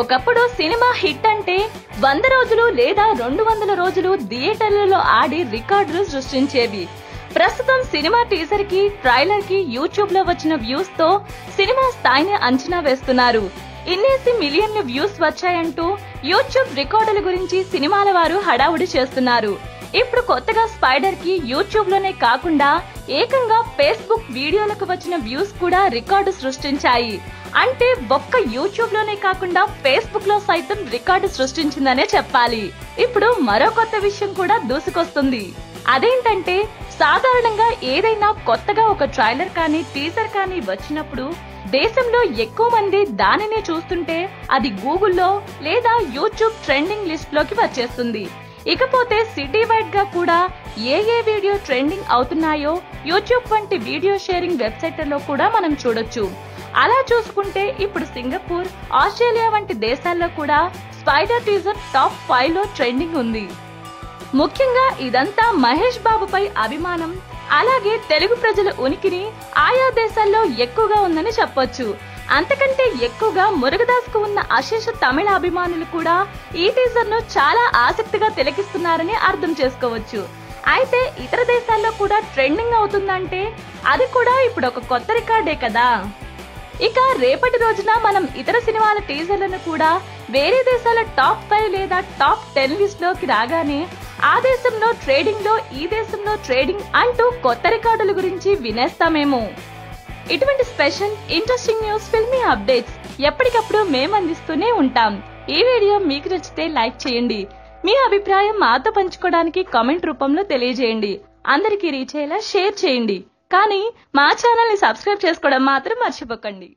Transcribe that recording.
ఒకప్పుడు cinema hit అంటే వంద రోజులు లేదా రెండు వందల రోజులు థియేటర్లలో ఆడి రికార్డులు సృష్టించేవి. ప్రస్తుతం సినిమా టీజర్కి ట్రైలర్కి యూట్యూబ్లో వచ్చిన వ్యూస్తో సినిమా స్థాయిని అంచనా వేస్తున్నారు. ఇన్నేసి మిలియన్ల వ్యూస్ వచ్చాయంటూ యూట్యూబ్ రికార్డుల గురించి సినిమాల వారు హడావుడి చేస్తున్నారు. ఇప్పుడు కొత్తగా స్పైడర్కి యూట్యూబ్లోనే కాకుండా ఏకంగా ఫేస్బుక్ వీడియోలకు వచ్చిన వ్యూస్ కూడా రికార్డు సృష్టించాయి. అంటే ఒక్క యూట్యూబ్లోనే కాకుండా ఫేస్బుక్లో సైతం రికార్డు సృష్టించిందనే చెప్పాలి. ఇప్పుడు మరో కొత్త విషయం కూడా దూసుకొస్తుంది. అదేంటంటే సాధారణంగా ఏదైనా కొత్తగా ఒక ట్రైలర్ కానీ టీజర్ కానీ వచ్చినప్పుడు దేశంలో ఎక్కువ మంది దానినే చూస్తుంటే అది గూగుల్లో లేదా యూట్యూబ్ ట్రెండింగ్ లిస్ట్లోకి వచ్చేస్తుంది. ఇకపోతే సిటీ వైడ్గా కూడా ఏ ఏ వీడియో ట్రెండింగ్ అవుతున్నాయో యూట్యూబ్ వంటి వీడియో షేరింగ్ వెబ్సైట్లలో కూడా మనం చూడొచ్చు. అలా చూసుకుంటే ఇప్పుడు సింగపూర్ ఆస్ట్రేలియా వంటి దేశాల్లో కూడా స్పైడర్ టీజర్ టాప్ ఫైవ్లో ట్రెండింగ్ ఉంది. ముఖ్యంగా ఇదంతా మహేష్ బాబుపై అభిమానం. అలాగే తెలుగు ప్రజల ఉనికిని ఆయా దేశాల్లో ఎక్కువగా ఉందని చెప్పొచ్చు. అంతకంటే ఎక్కువగా మురుగదాస్కు ఉన్న అశేష తమిళ అభిమానులు కూడా ఈ టీజర్ను చాలా ఆసక్తిగా తిలకిస్తున్నారని అర్థం చేసుకోవచ్చు. అయితే ఇతర దేశాల్లో కూడా ట్రెండింగ్ అవుతుందంటే అది కూడా ఇప్పుడు ఒక కొత్త రికార్డే కదా. ఇక రేపటి రోజున మనం ఇతర సినిమాల టీజర్లను కూడా వేరే దేశాల టాప్ ఫైవ్ లేదా టాప్ టెన్ లిస్ట్లోకి రాగానే ఆ దేశంలో ట్రేడింగ్లో ఈ దేశంలో ట్రేడింగ్ అంటూ కొత్త రికార్డుల గురించి వినేస్తామేమో. ఇటువంటి special interesting news filmy updates ఎప్పటికప్పుడు మేము అందిస్తూనే ఉంటాం. ఈ వీడియో మీకు నచ్చితే లైక్ చేయండి. మీ అభిప్రాయం మాతో పంచుకోవడానికి కామెంట్ రూపంలో తెలియజేయండి. అందరికీ రీచ్ అయ్యేలా షేర్ చేయండి. కానీ మా ఛానల్ని సబ్స్క్రైబ్ చేసుకోవడం మాత్రం మర్చిపోకండి.